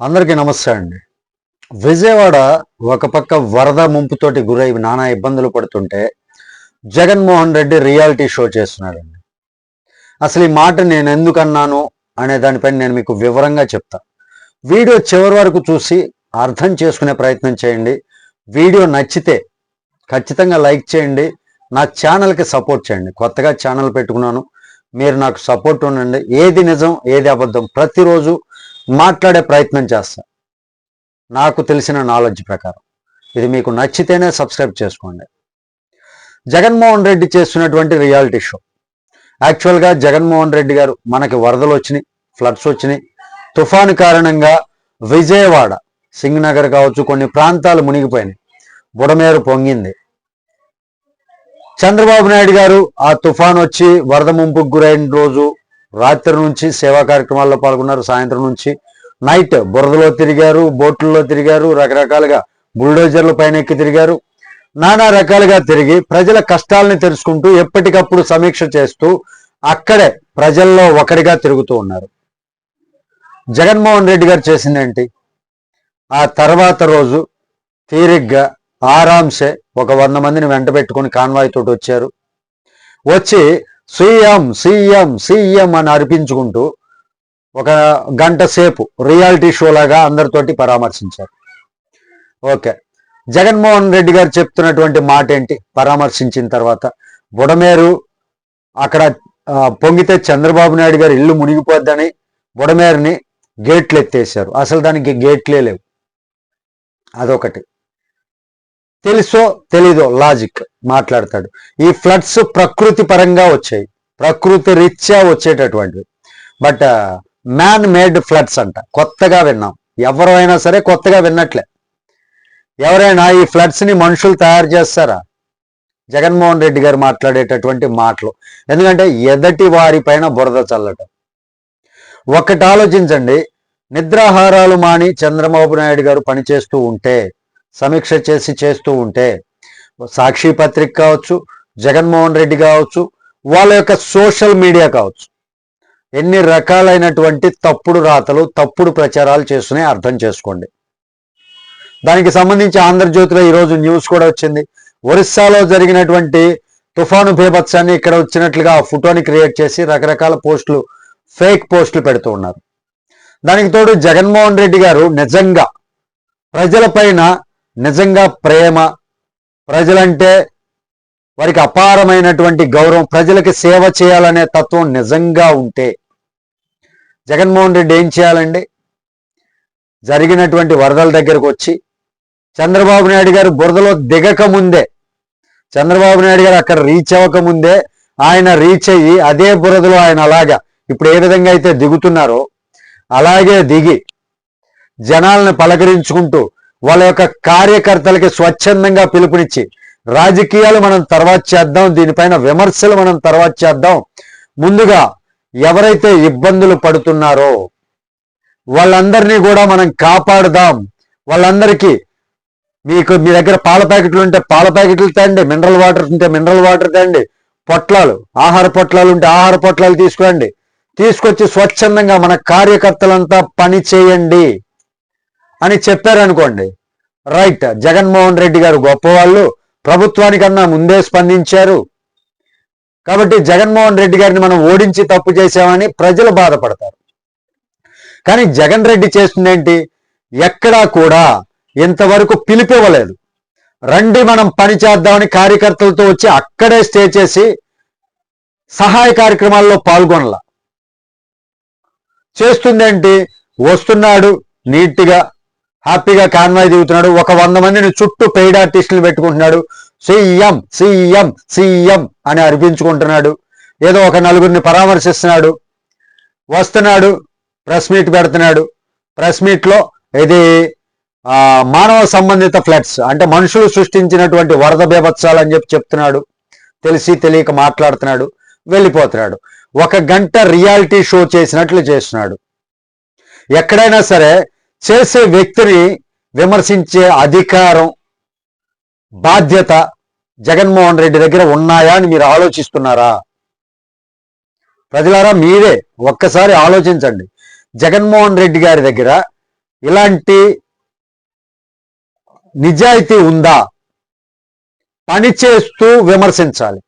అందరికీ నమస్తే అండి. విజయవాడ ఒక పక్క వరద ముంపుతోటి గురై నానా ఇబ్బందులు పడుతుంటే జగన్మోహన్ రెడ్డి రియాలిటీ షో చేస్తున్నాడండి. అసలు ఈ మాట నేను ఎందుకు అన్నాను అనే దానిపైన నేను మీకు వివరంగా చెప్తా. వీడియో చివరి వరకు చూసి అర్థం చేసుకునే ప్రయత్నం చేయండి. వీడియో నచ్చితే ఖచ్చితంగా లైక్ చేయండి. నా ఛానల్కి సపోర్ట్ చేయండి. కొత్తగా ఛానల్ పెట్టుకున్నాను. మీరు నాకు సపోర్ట్ ఉండండి. ఏది నిజం ఏది అబద్ధం ప్రతిరోజు మాట్లాడే ప్రయత్నం చేస్తా. నాకు తెలిసిన నాలెడ్జ్ ప్రకారం. ఇది మీకు నచ్చితేనే సబ్స్క్రైబ్ చేసుకోండి. జగన్మోహన్ రెడ్డి చేస్తున్నటువంటి రియాలిటీ షో యాక్చువల్గా జగన్మోహన్ రెడ్డి గారు మనకి వరదలు వచ్చినాయి ఫ్లడ్స్ వచ్చినాయి. తుఫాను కారణంగా విజయవాడ సింగ్ నగర్ కావచ్చు కొన్ని ప్రాంతాలు మునిగిపోయినాయి. బుడమేరు పొంగింది. చంద్రబాబు నాయుడు గారు ఆ తుఫాన్ వచ్చి వరద ముంపుకు గురైన రోజు రాత్రి నుంచి సేవా కార్యక్రమాల్లో పాల్గొన్నారు. సాయంత్రం నుంచి నైట్ బురదలో తిరిగారు బోట్లలో తిరిగారు రకరకాలుగా బుల్డోజర్ల పైన ఎక్కి తిరిగారు. నానా రకాలుగా తిరిగి ప్రజల కష్టాలని తెలుసుకుంటూ ఎప్పటికప్పుడు సమీక్ష చేస్తూ అక్కడే ప్రజల్లో ఒకరిగా తిరుగుతూ ఉన్నారు. జగన్మోహన్ రెడ్డి గారు చేసిందేంటి? ఆ తర్వాత రోజు తీరిగ్గా ఆరాంసే ఒక వంద మందిని వెంట పెట్టుకుని కాన్వాయ్ తోటి వచ్చారు. వచ్చి సీఎం సీఎం సీఎం అని అర్పించుకుంటూ ఒక గంట సేపు రియాలిటీ షో లాగా అందరితోటి పరామర్శించారు. ఓకే. జగన్మోహన్ రెడ్డి గారు చెప్తున్నటువంటి మాట ఏంటి పరామర్శించిన తర్వాత బుడమేరు అక్కడ పొంగితే చంద్రబాబు నాయుడు గారు ఇల్లు మునిగిపోద్దని బుడమేరుని గేట్లు ఎత్తేసారు అసలు దానికి గేట్లే లేవు. అదొకటి. తెలుసో తెలీదో లాజిక్ మాట్లాడతాడు. ఈ ఫ్లడ్స్ ప్రకృతి పరంగా వచ్చాయి. ప్రకృతి రీత్యా వచ్చేటటువంటివి. బట్ మ్యాన్ మేడ్ ఫ్లడ్స్ అంట. కొత్తగా విన్నాం. ఎవరైనా సరే కొత్తగా విన్నట్లే. ఎవరైనా ఈ ఫ్లడ్స్ని మనుషులు తయారు చేస్తారా? జగన్మోహన్ రెడ్డి గారు మాట్లాడేటటువంటి మాటలు. ఎందుకంటే ఎదటి వారి పైన బురద చల్లటం. ఒకటి ఆలోచించండి. నిద్రాహారాలు మాని చంద్రబాబు నాయుడు గారు పనిచేస్తూ ఉంటే సమీక్ష చేసి చేస్తూ ఉంటే సాక్షి పత్రిక కావచ్చు జగన్మోహన్ రెడ్డి కావచ్చు వాళ్ళ యొక్క సోషల్ మీడియా కావచ్చు ఎన్ని రకాలైనటువంటి తప్పుడు రాతలు తప్పుడు ప్రచారాలు చేస్తున్నాయి అర్థం చేసుకోండి. దానికి సంబంధించి ఆంధ్రజ్యోతిలో ఈరోజు న్యూస్ కూడా వచ్చింది. ఒరిస్సాలో జరిగినటువంటి తుఫాను భీభత్సాన్ని ఇక్కడ వచ్చినట్లుగా ఆ ఫోటోని క్రియేట్ చేసి రకరకాల పోస్టులు ఫేక్ పోస్టులు పెడుతూ ఉన్నారు. దానికి తోడు జగన్మోహన్ రెడ్డి గారు నిజంగా ప్రజలపైన నిజంగా ప్రేమ ప్రజలంటే వారికి అపారమైనటువంటి గౌరవం ప్రజలకి సేవ చేయాలనే తత్వం నిజంగా ఉంటే జగన్మోహన్ రెడ్డి ఏం చేయాలండి? జరిగినటువంటి వరదల దగ్గరకు వచ్చి చంద్రబాబు నాయుడు గారు బురదలో దిగక ముందే చంద్రబాబు నాయుడు గారు అక్కడ రీచ్ అవ్వక ముందే ఆయన రీచ్ అయ్యి అదే బురదలో ఆయన అలాగా ఇప్పుడు ఏ విధంగా అయితే దిగుతున్నారో అలాగే దిగి జనాలను పలకరించుకుంటూ వాళ్ళ యొక్క కార్యకర్తలకి స్వచ్ఛందంగా పిలుపునిచ్చి రాజకీయాలు మనం తర్వాత చేద్దాం దీనిపైన విమర్శలు మనం తర్వాత చేద్దాం. ముందుగా ఎవరైతే ఇబ్బందులు పడుతున్నారో వాళ్ళందరినీ కూడా మనం కాపాడుదాం. వాళ్ళందరికీ మీకు మీ దగ్గర పాల ప్యాకెట్లు ఉంటే పాల ప్యాకెట్లు తేండి మినరల్ వాటర్ ఉంటే మినరల్ వాటర్ తేండి పొట్లాలు ఆహార పొట్లాలు ఉంటే ఆహార పొట్లాలు తీసుకురండి తీసుకొచ్చి స్వచ్ఛందంగా మన కార్యకర్తలంతా పని చేయండి. అని చెప్పారనుకోండి. రైట్. జగన్మోహన్ రెడ్డి గారు గొప్పవాళ్ళు ప్రభుత్వానికన్నా ముందే స్పందించారు. కాబట్టి జగన్మోహన్ రెడ్డి గారిని మనం ఓడించి తప్పు చేశామని ప్రజలు బాధపడతారు. కానీ జగన్ రెడ్డి చేస్తుందేంటి ఎక్కడా కూడా ఇంతవరకు పిలిపివ్వలేదు. రండి మనం పని చేద్దామని కార్యకర్తలతో వచ్చి అక్కడే స్టే చేసి సహాయ కార్యక్రమాల్లో పాల్గొనలా. చేస్తుందేంటి? వస్తున్నాడు నీట్గా హ్యాపీగా కాన్వాయ్ దిగుతున్నాడు. ఒక వంద మందిని చుట్టూ పెయిడ్ ఆర్టిస్టులు పెట్టుకుంటున్నాడు. సీఎం సీఎం సీఎం అని అర్పించుకుంటున్నాడు. ఏదో ఒక నలుగురిని పరామర్శిస్తున్నాడు. వస్తున్నాడు. ప్రెస్ మీట్ పెడుతున్నాడు. ప్రెస్ మీట్లో ఇది మానవ సంబంధిత ఫ్లడ్స్ అంటే మనుషులు సృష్టించినటువంటి వరద బీభత్సాలు అని చెప్పి చెప్తున్నాడు. తెలిసి తెలియక మాట్లాడుతున్నాడు. వెళ్ళిపోతున్నాడు. ఒక గంట రియాలిటీ షో చేసినట్లు చేస్తున్నాడు. ఎక్కడైనా సరే చేసే వ్యక్తిని విమర్శించే అధికారం బాధ్యత జగన్మోహన్ రెడ్డి దగ్గర ఉన్నాయా అని మీరు ఆలోచిస్తున్నారా? ప్రజలారా మీరే ఒక్కసారి ఆలోచించండి. జగన్మోహన్ రెడ్డి గారి దగ్గర ఇలాంటి నిజాయితీ ఉందా? పని చేస్తూ విమర్శించాలి.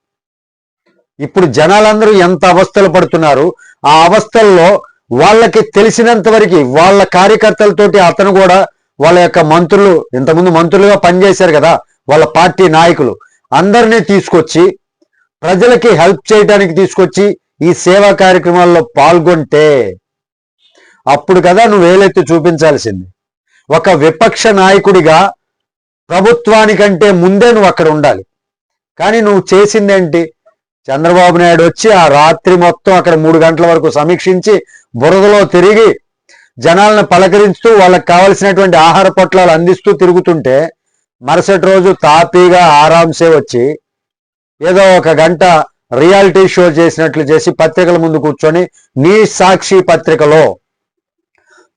ఇప్పుడు జనాలందరూ ఎంత అవస్థలు పడుతున్నారు ఆ అవస్థల్లో వాళ్ళకి తెలిసినంత వరకు వాళ్ళ కార్యకర్తలతోటి అతను కూడా వాళ్ళ యొక్క మంత్రులు ఇంతకుముందు మంత్రులుగా పనిచేశారు కదా వాళ్ళ పార్టీ నాయకులు. అందరినీ తీసుకొచ్చి ప్రజలకి హెల్ప్ చేయడానికి తీసుకొచ్చి ఈ సేవా కార్యక్రమాల్లో పాల్గొంటే అప్పుడు కదా నువ్వు వేలెత్తి చూపించాల్సింది. ఒక విపక్ష నాయకుడిగా ప్రభుత్వానికంటే ముందే నువ్వు అక్కడ ఉండాలి. కానీ నువ్వు చేసిందేంటి? చంద్రబాబు నాయుడు వచ్చి ఆ రాత్రి మొత్తం అక్కడ మూడు గంటల వరకు సమీక్షించి బురదలో తిరిగి జనాలను పలకరిస్తూ వాళ్ళకి కావలసినటువంటి ఆహార పొట్లాలు అందిస్తూ తిరుగుతుంటే మరుసటి రోజు తాపీగా ఆరాంసే వచ్చి ఏదో ఒక గంట రియాలిటీ షో చేసినట్లు చేసి పత్రికల ముందు కూర్చొని నీ సాక్షి పత్రికలో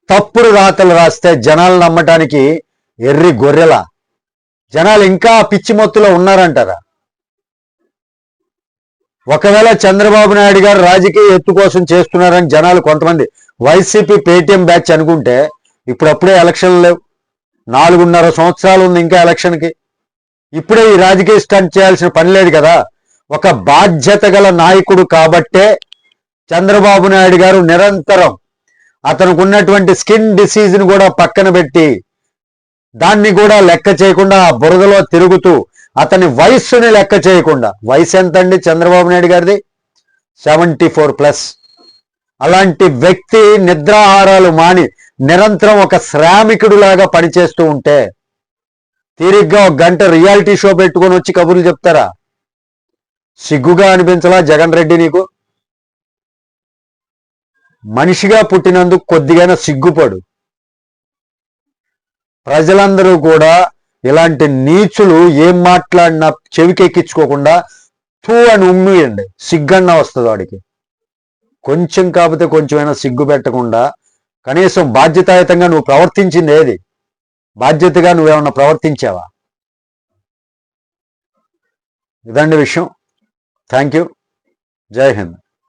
తప్పుడు రాతలు రాస్తే జనాలు నమ్మటానికి ఎర్రి గొర్రెల. జనాలు ఇంకా పిచ్చిమొత్తులో ఉన్నారంటారా? ఒకవేళ చంద్రబాబు నాయుడు గారు రాజకీయ ఎత్తు కోసం చేస్తున్నారని జనాలు కొంతమంది వైసీపీ పేటీఎం బ్యాచ్ అనుకుంటే ఇప్పుడప్పుడే ఎలక్షన్లు లేవు. నాలుగున్నర సంవత్సరాలు ఉంది ఇంకా ఎలక్షన్కి. ఇప్పుడే ఈ రాజకీయ స్టంట్ చేయాల్సిన పని లేదు కదా. ఒక బాధ్యత గల నాయకుడు కాబట్టే చంద్రబాబు నాయుడు గారు నిరంతరం అతనికి ఉన్నటువంటి స్కిన్ డిసీజ్ని కూడా పక్కన పెట్టి దాన్ని కూడా లెక్క చేయకుండా ఆ బురదలో తిరుగుతూ అతని వయస్సుని లెక్క చేయకుండా. వయసు ఎంత అండి చంద్రబాబు నాయుడు గారిది? Seventy four plus. అలాంటి వ్యక్తి నిద్రాహారాలు మాని నిరంతరం ఒక శ్రామికుడులాగా పనిచేస్తూ ఉంటే తీరిగ్గా ఒక గంట రియాలిటీ షో పెట్టుకొని వచ్చి కబుర్లు చెప్తారా? సిగ్గుగా అనిపించలా జగన్ రెడ్డి నీకు? మనిషిగా పుట్టినందుకు కొద్దిగానే సిగ్గుపడు. ప్రజలందరూ కూడా ఇలాంటి నీచులు ఏం మాట్లాడినా చెవికెక్కించుకోకుండా తూ అని ఉమ్మియండి. సిగ్గన్న వస్తుంది వాడికి. కొంచెం కాకపోతే కొంచెమైనా సిగ్గు పెట్టకుండా కనీసం బాధ్యతాయుతంగా నువ్వు ప్రవర్తించింది ఏది? బాధ్యతగా నువ్వేమన్నా ప్రవర్తించావా? ఇదండి విషయం. Thank you. జై హింద్.